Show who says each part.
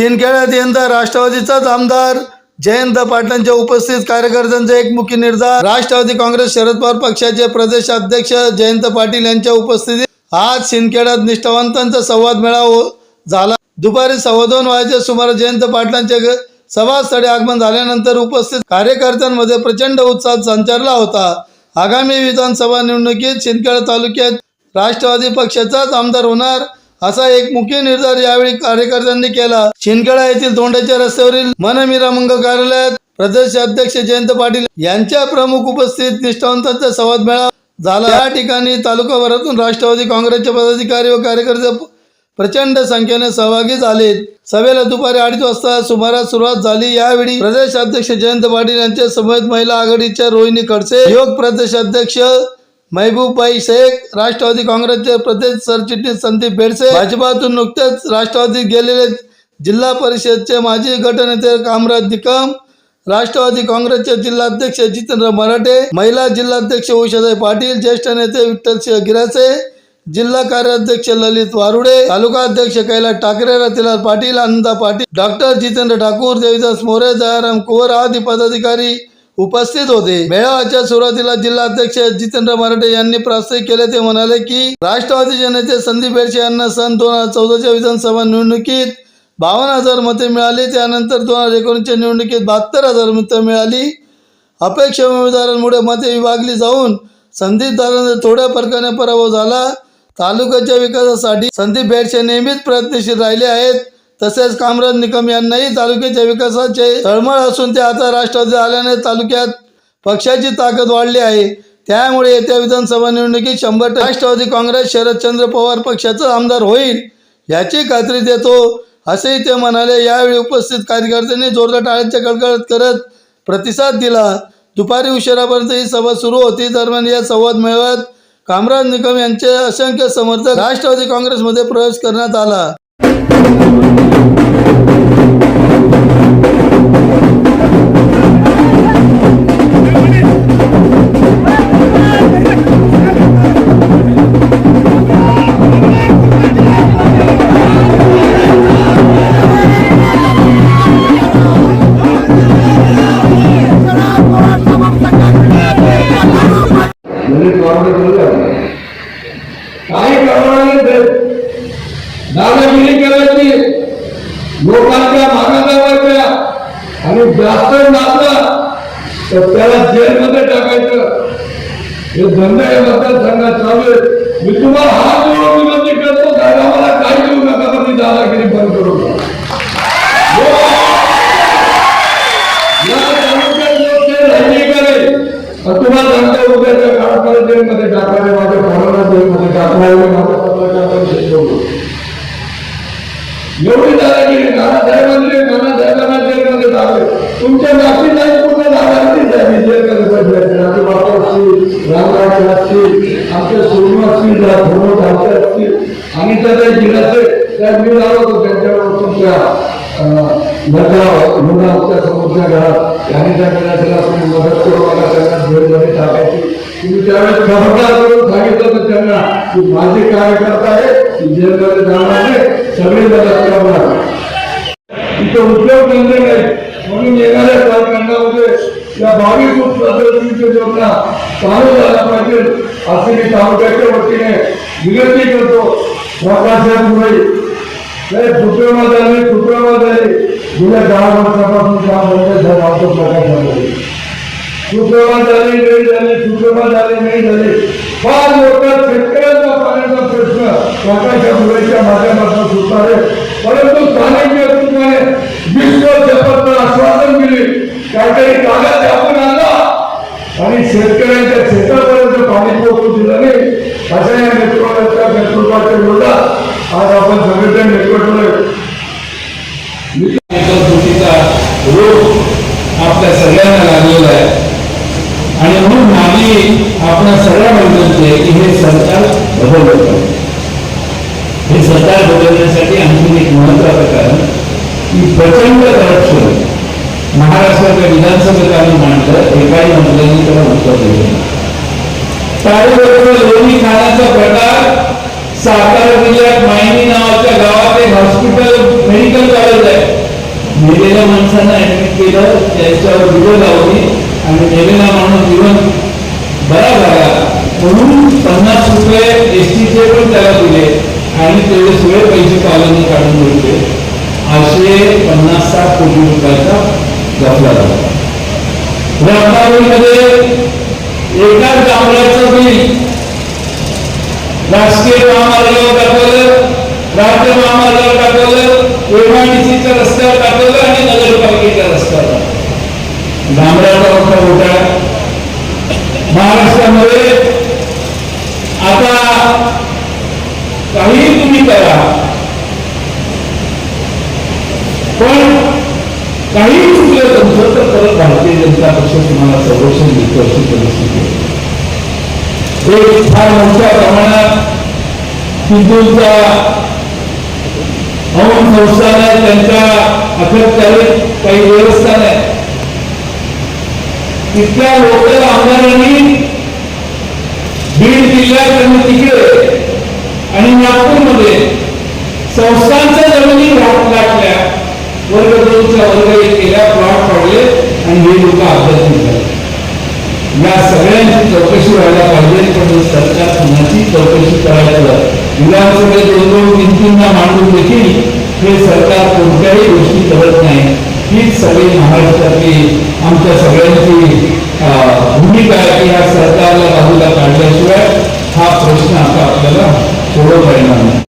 Speaker 1: शिंदखेड्यात यंदा राष्ट्रवादीचाच आमदार जयंत पाटलांच्या उपस्थित कार्यकर्त्यांचा एक मुख्य निर्धार. राष्ट्रवादी काँग्रेस शरद पवार पक्षाचे प्रदेश अध्यक्ष जयंत पाटील यांच्या उपस्थितीत आज शिंदखेड्यात निष्ठावंतांचा संवाद मेळावा झाला. दुपारी सव्वा दोन वाजेच्या सुमारास जयंत पाटलांचे सभास्थळी आगमन झाल्यानंतर उपस्थित कार्यकर्त्यांमध्ये प्रचंड उत्साह संचारला होता. आगामी विधानसभा निवडणुकीत शिंदखेडा तालुक्यात राष्ट्रवादी पक्षाचाच आमदार होणार असा एक मुख्य निर्धार यावेळी कार्यकर्त्यांनी केला. शिंदखेडा येथील तोंडाच्या रस्त्यावरील मनमिरा कार्यालयात प्रदेश अध्यक्ष जयंत पाटील यांच्या प्रमुख उपस्थित निष्ठावंतांचा संवाद मेळा झाला. या ठिकाणी तालुकाभरातून राष्ट्रवादी काँग्रेसचे पदाधिकारी व कार्यकर्ते प्रचंड संख्येने सहभागी झाले सभेला दुपारी अडीच वाजता सुमारास सुरुवात झाली. यावेळी प्रदेश अध्यक्ष जयंत पाटील यांच्या समवेत महिला आघाडीच्या रोहिणी खडसे योग प्रदेश महबूबाई शेख राष्ट्रवादी काँग्रेसचे प्रदेश सरचिटणीस संदीप बेडसे भाजपातून नुकतेच राष्ट्रवादीत गेलेले जिल्हा परिषदचे माजी गटनेते कामराज निकम राष्ट्रवादी काँग्रेसचे जिल्हाध्यक्ष जितेंद्र मराठे महिला जिल्हाध्यक्ष उषाताई पाटील ज्येष्ठ नेते विठ्ठलसिंह गिरासे जिल्हा कार्याध्यक्ष ललित वारुडे तालुका अध्यक्ष कैलास ठाकरे रतिलाल पाटील आनंदा पाटील डॉक्टर जितेंद्र ठाकूर देवीदास मोरे दयाराम कुवर आदी पदाधिकारी उपस्थित होते. मेळाव्याच्या सुरुवातीला जिल्हाध्यक्ष जितेंद्र मराठे यांनी प्रास्ताविक केले. ते म्हणाले की राष्ट्रवादीचे नेते संदीप बेडसे यांना सन दोन हजार चौदाच्या विधानसभा निवडणुकीत बावन्न हजार मते मिळाली. त्यानंतर दोन हजार एकोणीसच्या निवडणुकीत बहात्तर हजार मतं मिळाली. अपेक्षा उमेदवारांमुळे मते विभागली जाऊन संदीप दादांचा थोड्या फरकाने पराभव झाला. तालुक्याच्या विकासासाठी संदीप बेडसे नेहमीच प्रयत्नशील राहिले आहेत. तसेच कामराज निकम यांनाही तालुक्याच्या विकासाचे तळमळ असून ते आता राष्ट्रवादी आल्याने तालुक्यात पक्षाची ताकद वाढली आहे. त्यामुळे येत्या विधानसभा निवडणुकीत शंभर राष्ट्रवादी काँग्रेस शरदचंद्र पवार पक्षाचा आमदार होईल याची खात्री देतो असेही ते म्हणाले. यावेळी उपस्थित कार्यकर्त्यांनी जोरदार टाळ्यांच्या कडकडत करत प्रतिसाद दिला. दुपारी उशिरापर्यंत ही सभा सुरू होती. दरम्यान या संवाद मेळाव्यात कामराज निकम यांचे असंख्य समर्थक राष्ट्रवादी काँग्रेसमध्ये प्रवेश करण्यात आला.
Speaker 2: దాదాపు लोकांच्या मागाला व्हायच्या आणि जास्त नाचला तर त्याला जेलमध्ये टाकायचं. हे धंदा हे मतदारसंघात चालू आहे. मी तुम्हाला हात जोडून विनंती करतो साहेब आम्हाला काही देऊ नका पण ती दादागिरी बंद करू नका. तुम्हाला सांगतो उद्याच्या काळात मला जेलमध्ये टाकायला माझ्या भावाला जेलमध्ये टाकणार माझ्या एवढी दादागिरी नानासाहेबांनी म्हणजे, नानासाहेबांना जेलमध्ये टाकले तुमच्या नाती नाही पूर्ण दादागिरी झाली जेलमध्ये पडले आमचे बापा असतील रामराज असतील आमचे सोनू असतील धर्मोद आमचे असतील. आणि त्या जिल्ह्याचे त्या मी आलो होतो त्यांच्यावर तुमच्या मुलं आमच्या समोरच्या घरात. आणि त्या घराला मदत करू मला त्यांना जेलमध्ये टाकायची. तुम्ही त्यावेळेस खबरदार करून सांगितलं तर त्यांना की माझे कार्यकर्ता आहे जेलमध्ये जाणार नाही सगळे मदत करणार इथं उद्योग धंदे नाही म्हणून येणाऱ्या कार्यक्रमामध्ये या बावीस योजना चालू झाला पाहिजे असे मी तालुक्याच्या वतीने विनंती करतो. नाही सुप्रेमा झाली सुप्रेमा झाली गेल्या दहा वर्षापासून काम बंद झालं आमचं सुप्रेमा झाले नाही झाले सुप्रेमा झाले नाही झाले. फार मोठा शेतकऱ्यांचा पाण्याचा प्रश्न स्वतःच्या मुलाच्या माध्यमातून सुटणार आहे. परंतु स्थानिक नेतृत्वाने विश्व शपथ आश्वासन दिले. काहीतरी कागद आपण आणला. आणि शेतकऱ्यांच्या शेतापर्यंत पाणी पोहोचू दिलं नाही. अशा या नेतृत्वाच्या नेतृत्वाच्या विरोधात आज आपण सगळेजण एकवटलोय
Speaker 3: चुकीचा रोग आपल्या सगळ्यांना लागलेला आहे आणि म्हणून माझी आपल्या सगळ्या विनंती आहे की हे सरकार बदललं पाहिजे हे सरकार बदलण्यासाठी आणखी एक महत्वाचं कारण की प्रचंड करप्शन महाराष्ट्राच्या विधानसभेत आम्ही मांडलं एकाही मंत्र्यांनी त्याला उत्तर दिलं त्याबरोबर लोणी खाण्याचा प्रकार सातारा जिल्ह्यात मायनी नावाच्या गावात एक हॉस्पिटल मेडिकल कॉलेज आहे. मेलेल्या माणसांना ऍडमिट केलं त्यांच्यावर व्हिडिओ लावली आणि मेलेला माणूस जीवन बरा झाला म्हणून पन्नास रुपये एस टीचे पण त्याला दिले. आणि तेवढे सगळे पैसे कॉलनी काढून घेतले. असे पन्नास साठ कोटी रुपयाचा घपला झाला. रत्नागिरीमध्ये एकाच डांबराचं बिल. राजकीय महामार्गावर टाकवलं राज्य महामार्गावर टाकवलं एमआयडीसीच्या रस्त्यावर टाकवलं आणि नगरपालिकेच्या रस्त्यावर टाकवलं. डांबराचा मोठा घोटाळा महाराष्ट्रामध्ये आता काही तुम्ही करा. पण काही चुकलं तुमचं तर परत भारतीय जनता पक्ष तुम्हाला संरक्षण देतो अशी परिस्थिती एक फार मोठ्या प्रमाणात हिंदूंचा हवन संस्थान आहे त्यांच्या अखत्यारीत काही व्यवस्था नाही. तिथल्या लोकल आमदारांनी बीड जिल्ह्यात आणि तिकडे आणि नागपूरमध्ये संस्थांच्या जमिनी घात लाटल्या वर्ग दोनच्या वर्ग एक केल्या प्लॉट पाडले आणि हे लोक अभ्यास झाले या सगळ्यांची चौकशी व्हायला पाहिजे पण सरकार कुणाची चौकशी करायचं? विधानसभेत दोन दोन तीन तीनदा मांडून देखील हे सरकार कोणत्याही गोष्टी करत नाही. हीच सगळी महाराष्ट्रातली आमच्या सगळ्यांची भूमिका आहे की ह्या सरकारला बाजूला काढल्याशिवाय हा प्रश्न आता आपल्याला सोडवता येणार नाही.